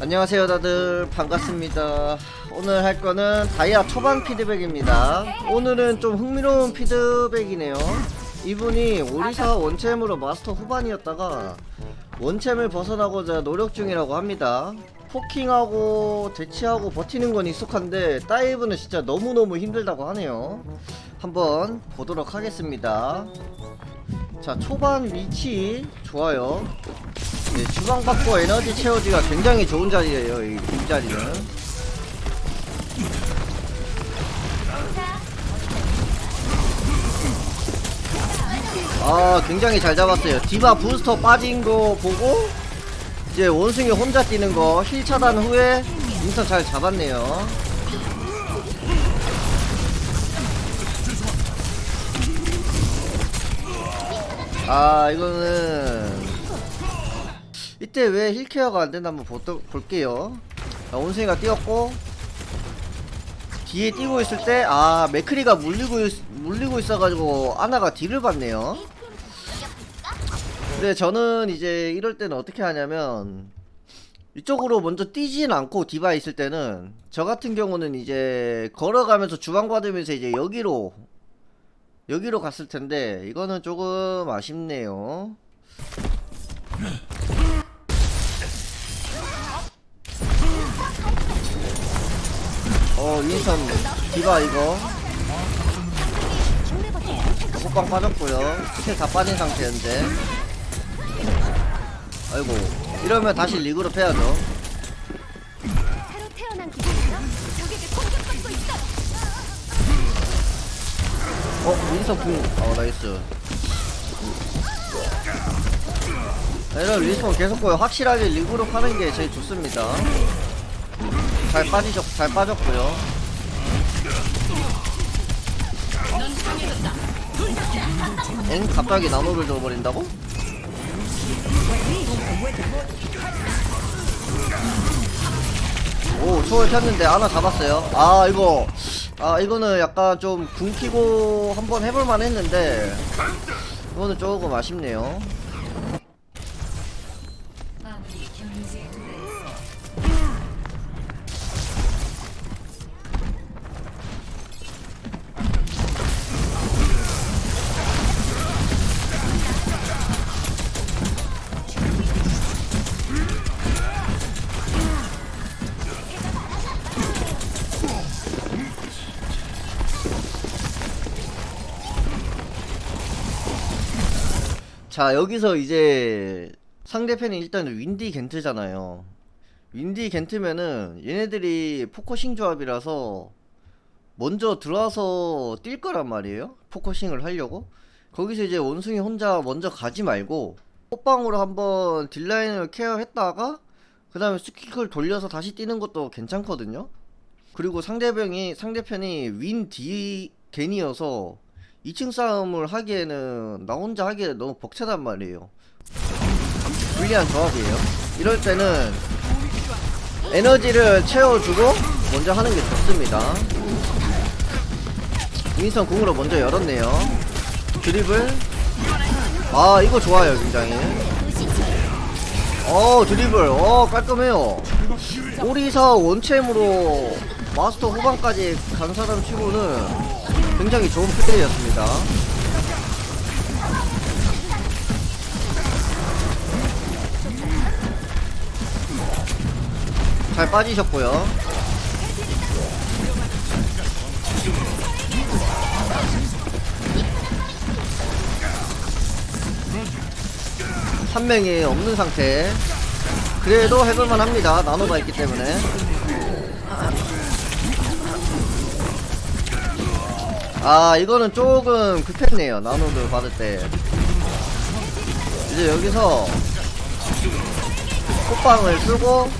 안녕하세요 다들. 반갑습니다. 오늘 할 거는 다이아 초반 피드백입니다. 오늘은 좀 흥미로운 피드백이네요. 이분이 오리사 원챔으로 마스터 후반이었다가 원챔을 벗어나고자 노력 중이라고 합니다. 포킹하고 대치하고 버티는 건 익숙한데 다이브는 진짜 너무너무 힘들다고 하네요. 한번 보도록 하겠습니다 자 초반 위치 좋아요. 네, 주방 받고 에너지 채우기가 굉장히 좋은 자리예요 이, 이 자리는. 아 굉장히 잘 잡았어요. 디바 부스터 빠진 거 보고 이제 원숭이 혼자 뛰는 거 힐 차단 후에 인턴 잘 잡았네요 아 이거는 이때 왜 힐케어가 안 된다 한번 보, 볼게요. 자, 원숭이가 뛰었고 뒤에 뛰고 있을 때 아 맥크리가 물리고 있, 물리고 있어가지고 아나가 딜을 받네요. 근데 저는 이제 이럴 때는 어떻게 하냐면 이쪽으로 먼저 뛰진 않고 디바 있을 때는 저 같은 경우는 이제 걸어가면서 주방 받으면서 이제 여기로 여기로 갔을 텐데 이거는 조금 아쉽네요. 어 윈선 디바 이거. 호빵 빠졌고요. 스킬 다 빠진 상태인데. 아이고 이러면 다시 리그로 패야죠 어 윈선 궁어 나이스. 이런 윈선 계속 보여. 확실하게 리그로 파는 게 제일 좋습니다. 잘 빠지죠 잘 빠졌고요. 엥 갑자기 나노를 줘버린다고? 오 초월 폈는데 하나 잡았어요. 아 이거 아 이거는 약간 좀 굶기고 한번 해볼만 했는데 이거는 조금 아쉽네요 자 여기서 이제 상대편이 일단 윈디 겐트잖아요. 윈디 겐트면은 얘네들이 포커싱 조합이라서 먼저 들어와서 뛸 거란 말이에요. 포커싱을 하려고. 거기서 이제 원숭이 혼자 먼저 가지 말고 호빵으로 한번 딜라인을 케어했다가 그 다음에 스킬을 돌려서 다시 뛰는 것도 괜찮거든요. 그리고 상대방이 상대편이 윈디 겐이어서 2층 싸움을 하기에는 나 혼자 하기에 너무 벅차단 말이에요. 불리한 조합이에요. 이럴 때는 에너지를 채워주고 먼저 하는 게 좋습니다. 윈선 궁으로 먼저 열었네요. 드리블. 아 이거 좋아요 굉장히. 어 드리블. 어 깔끔해요. 오리사 원챔으로 마스터 후반까지 간 사람 치고는 굉장히 좋은 플레이였습니다. 잘 빠지셨고요. 한 명이 없는 상태. 그래도 해볼만 합니다. 나노가 있기 때문에. 아 이거는 조금 급했네요. 나노를 받을 때. 이제 여기서 호빵을 쓰고.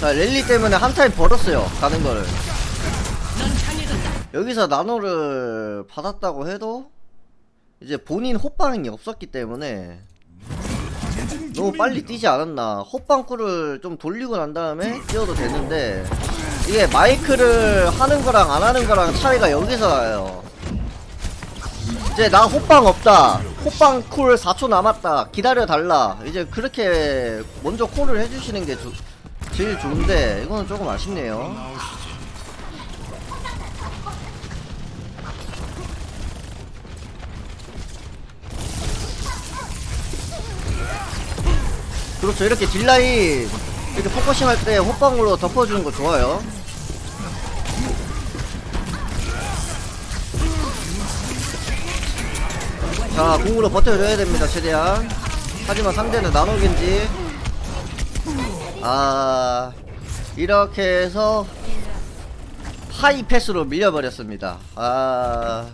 자 랠리 때문에 한 타임 벌었어요 가는 거를. 여기서 나노를 받았다고 해도 이제 본인 호빵이 없었기 때문에 너무 빨리 뛰지 않았나. 호빵꾸를 좀 돌리고 난 다음에 뛰어도 되는데 이게 마이크를 하는 거랑 안 하는 거랑 차이가 여기서 나요. 이제 나 호빵 없다. 호빵 콜 4초 남았다. 기다려 달라. 이제 그렇게 먼저 콜을 해주시는 게 조- 제일 좋은데 이거는 조금 아쉽네요. 그렇죠. 이렇게 딜라인 이렇게 포커싱 할 때 호빵으로 덮어주는 거 좋아요. 자 공으로 버텨줘야 됩니다 최대한. 하지만 상대는 나노겐지. 아 이렇게 해서 하이 패스로 밀려버렸습니다. 아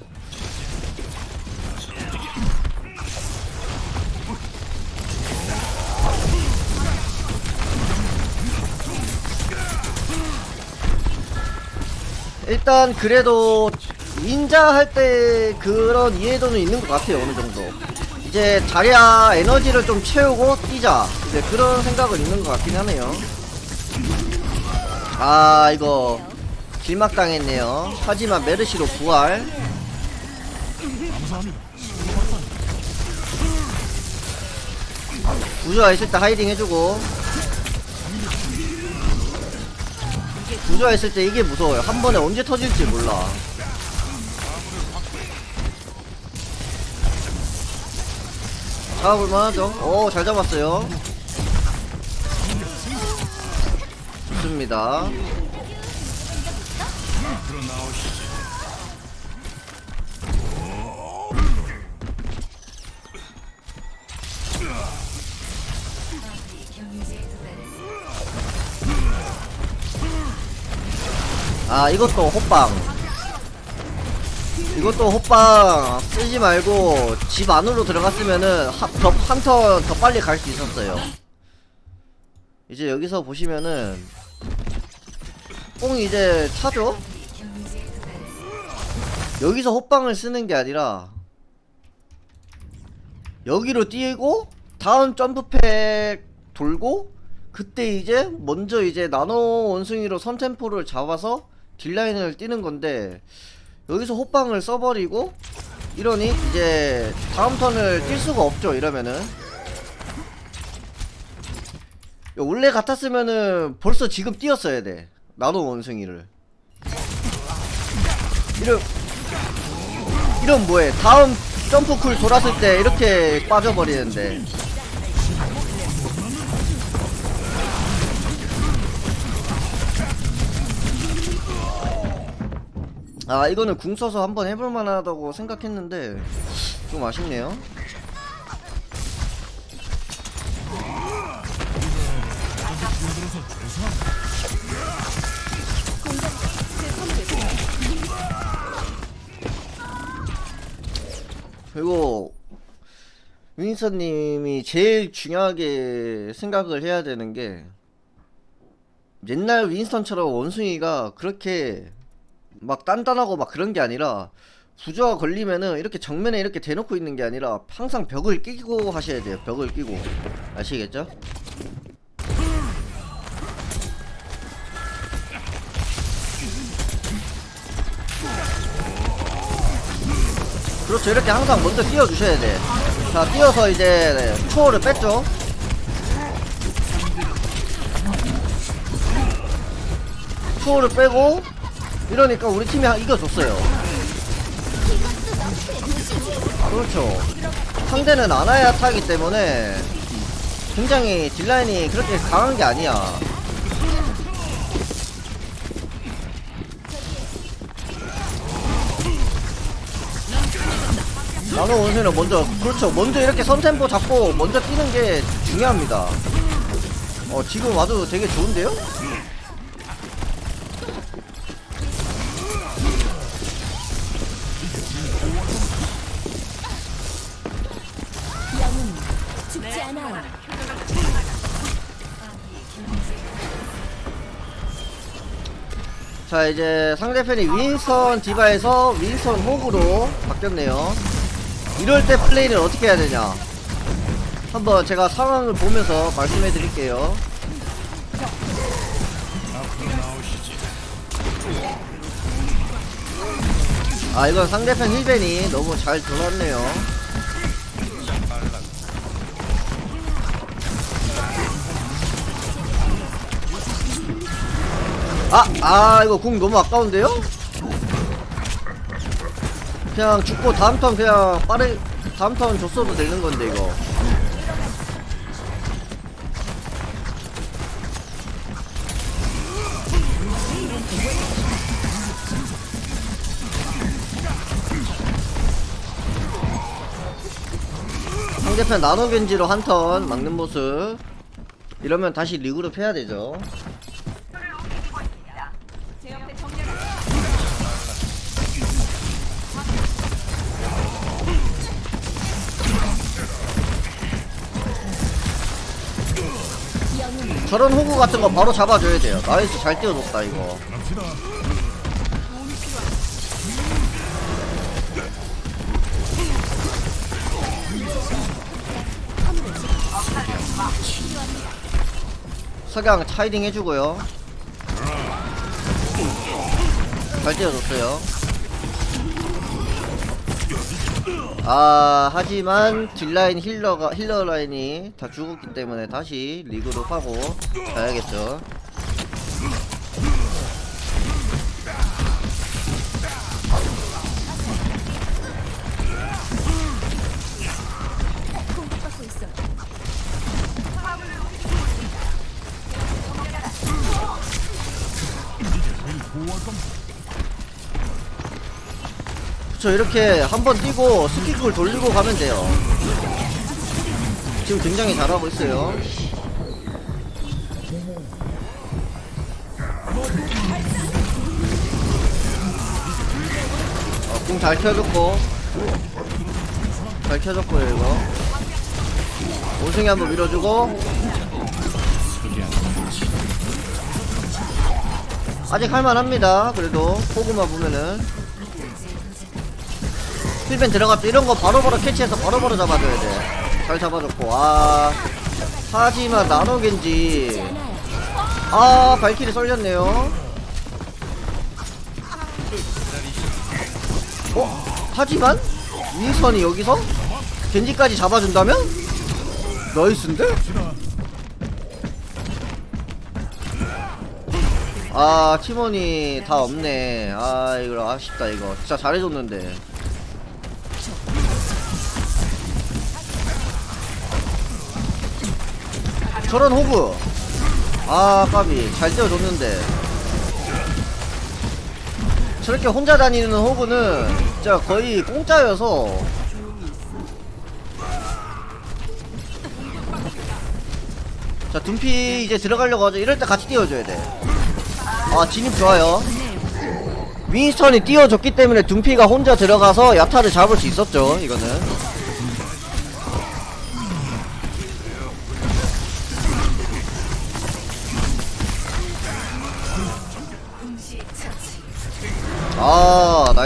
일단 그래도 닌자 할 때 그런 이해도는 있는 것 같아요 어느 정도. 이제 자리야 에너지를 좀 채우고 뛰자. 이제 그런 생각은 있는 것 같긴 하네요. 아 이거 길막 당했네요. 하지만 메르시로 부활. 구조화 있을 때 하이딩 해주고 구조화 있을 때 이게 무서워요. 한 번에 언제 터질지 몰라. 잡아볼만 하죠? 오 잘 잡았어요. 좋습니다 아 이것도 호빵. 이것도 호빵. 쓰지 말고 집 안으로 들어갔으면은 한턴더 빨리 갈 수 있었어요. 이제 여기서 보시면은 뽕이 이제 차죠? 여기서 호빵을 쓰는 게 아니라 여기로 뛰고 다음 점프팩 돌고 그때 이제 먼저 이제 나노 원숭이로 선템포를 잡아서 딜라인을 뛰는 건데 여기서 호빵을 써버리고 이러니 이제 다음 턴을 뛸 수가 없죠 이러면은. 원래 같았으면은 벌써 지금 뛰었어야 돼. 나노 원숭이를. 이런 이런 뭐해? 다음 점프 쿨 돌았을 때 이렇게 빠져버리는데 아 이거는 궁 써서 한번 해볼 만하다고 생각했는데 좀 아쉽네요. 그리고 윈서님이 제일 중요하게 생각을 해야 되는 게 옛날 윈스턴처럼 원숭이가 그렇게 막 단단하고 막 그런 게 아니라 부조화 걸리면은 이렇게 정면에 이렇게 대놓고 있는 게 아니라 항상 벽을 끼고 하셔야 돼요. 벽을 끼고. 아시겠죠? 그렇죠. 이렇게 항상 먼저 띄워주셔야 돼자 띄워서 이제 네, 초월을 뺐죠? 초월을 빼고 이러니까 우리 팀이 이겨줬어요. 그렇죠. 상대는 아나야 타기 때문에 굉장히 딜라인이 그렇게 강한 게 아니야. 나노 원숭이는 먼저 그렇죠. 먼저 이렇게 선템포 잡고 먼저 뛰는 게 중요합니다. 어 지금 와도 되게 좋은데요? 자 이제 상대편이 윈선 디바에서 윈선 호구로 바뀌었네요. 이럴 때 플레이를 어떻게 해야 되냐? 한번 제가 상황을 보면서 말씀해 드릴게요. 아 이건 상대편 힐벤이 너무 잘 돌았네요 아, 아, 이거 궁 너무 아까운데요? 그냥 죽고 다음 턴 그냥 빠르, 다음 턴 줬어도 되는 건데, 이거. 상대편 나노겐지로 한 턴 막는 모습. 이러면 다시 리그룹 해야 되죠. 저런 호구 같은 거 바로 잡아줘야 돼요. 나이스 잘 띄워줬다 이거. 석양 차이딩 해주고요. 잘 띄워줬어요. 아 하지만 딜라인 힐러가 힐러 라인이 다 죽었기 때문에 다시 리그로 하고 가야겠죠. 저 이렇게 한 번 뛰고 스키클 돌리고 가면 돼요. 지금 굉장히 잘하고 있어요. 어, 궁잘 켜줬고. 잘 켜줬고요 이거. 원숭이 한번 밀어주고. 아직 할만합니다 그래도. 포그마 보면은 필벤 들어갔다 이런 거 바로바로 캐치해서 바로바로 잡아줘야 돼. 잘 잡아줬고, 아. 하지만 나노겐지. 아, 발키리 썰렸네요. 어? 하지만? 윈선이 여기서? 겐지까지 잡아준다면? 나이스인데? 아, 팀원이 다 없네. 아, 이거 아쉽다, 이거. 진짜 잘해줬는데. 저런 호구 아 까비. 잘 떼어줬는데. 저렇게 혼자 다니는 호구는 진짜 거의 공짜여서. 자 둠피 이제 들어가려고 하죠. 이럴 때 같이 띄워줘야 돼아 진입 좋아요. 윈스턴이 띄워줬기 때문에 둠피가 혼자 들어가서 야타를 잡을 수 있었죠 이거는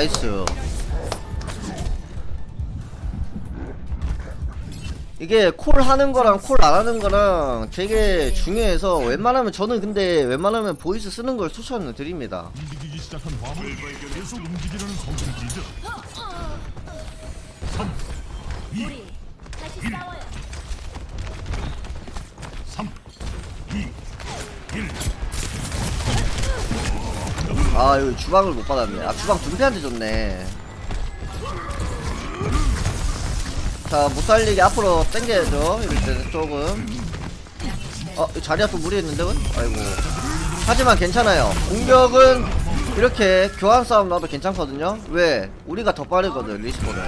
나이스 이게 콜 하는 거랑 콜 안 하는 거랑 되게 중요해서 웬만하면 저는 근데 웬만하면 보이스 쓰는 걸 추천을 드립니다 움직이기 시작한 화물을 계속 움직이려는 성질이죠. 우리 다시 싸워요. 3, 2, 1. 아 이거 주방을 못 받았네. 아 주방 둠피한테 줬네. 자 못살리게 앞으로 당겨야죠. 이럴 때는 조금. 어 자리가 또 무리했는데 은? 아이고. 하지만 괜찮아요. 공격은 이렇게 교환 싸움 나도 괜찮거든요. 왜? 우리가 더 빠르거든 리스폰은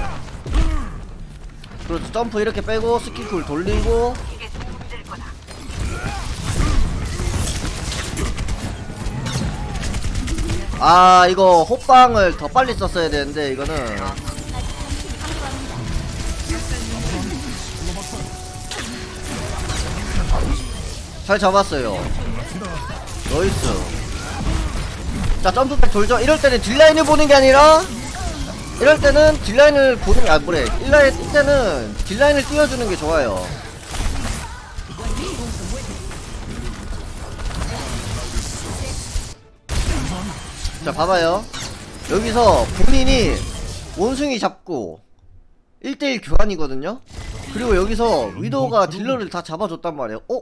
그렇죠. 점프 이렇게 빼고 스키쿨 돌리고 아 이거 호빵을 더 빨리 썼어야 되는데 이거는. 잘 잡았어요. 나이스. 자 점프백 돌죠. 이럴 때는 딜라인을 보는 게 아니라 이럴 때는 딜라인을 보는 게 아 뭐래. 일라인 뛸 때는 딜라인을 띄워주는 게 좋아요 자 봐봐요 여기서 본인이 원숭이 잡고 1대1 교환이거든요 그리고 여기서 위도가 딜러를 다 잡아줬단 말이에요 어?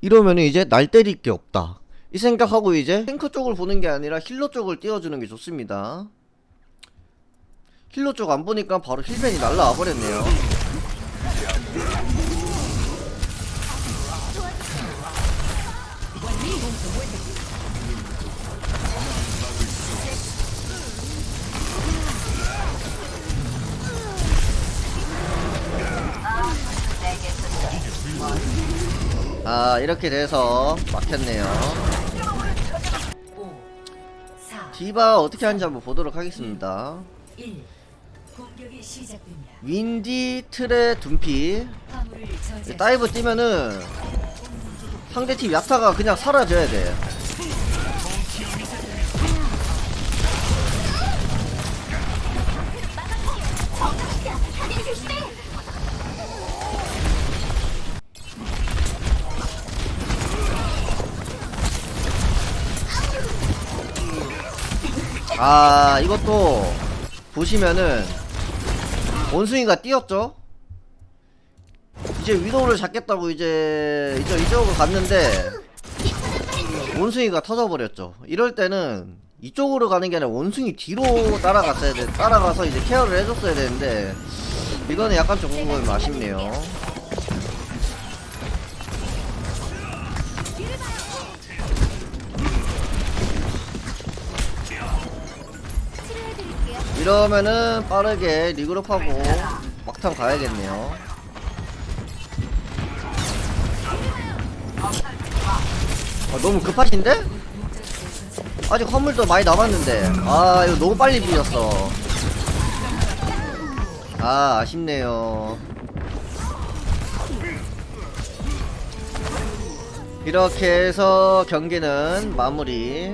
이러면 이제 날 때릴 게 없다 이 생각하고 이제 탱크 쪽을 보는 게 아니라 힐러 쪽을 띄워주는 게 좋습니다. 힐러 쪽 안 보니까 바로 힐벤이 날라와 버렸네요. 아 이렇게 돼서 막혔네요. 5, 4, 디바 어떻게 하는지 한번 보도록 하겠습니다. 1. 공격이 시작됩니다. 윈디 틀의 둔피. 다이브 뛰면은 상대팀 야타가 그냥 사라져야 돼. 아 이것도 보시면은 원숭이가 뛰었죠? 이제 위도우를 잡겠다고 이제 이제 이쪽으로 갔는데 원숭이가 터져버렸죠. 이럴 때는 이쪽으로 가는 게 아니라 원숭이 뒤로 따라갔어야 돼. 따라가서 이제 케어를 해줬어야 되는데 이거는 약간 조금 아쉽네요. 이러면은 빠르게 리그룹하고 막탄 가야겠네요. 아, 너무 급하신데? 아직 화물도 많이 남았는데 아 이거 너무 빨리 비었어 아 아쉽네요 이렇게 해서 경기는 마무리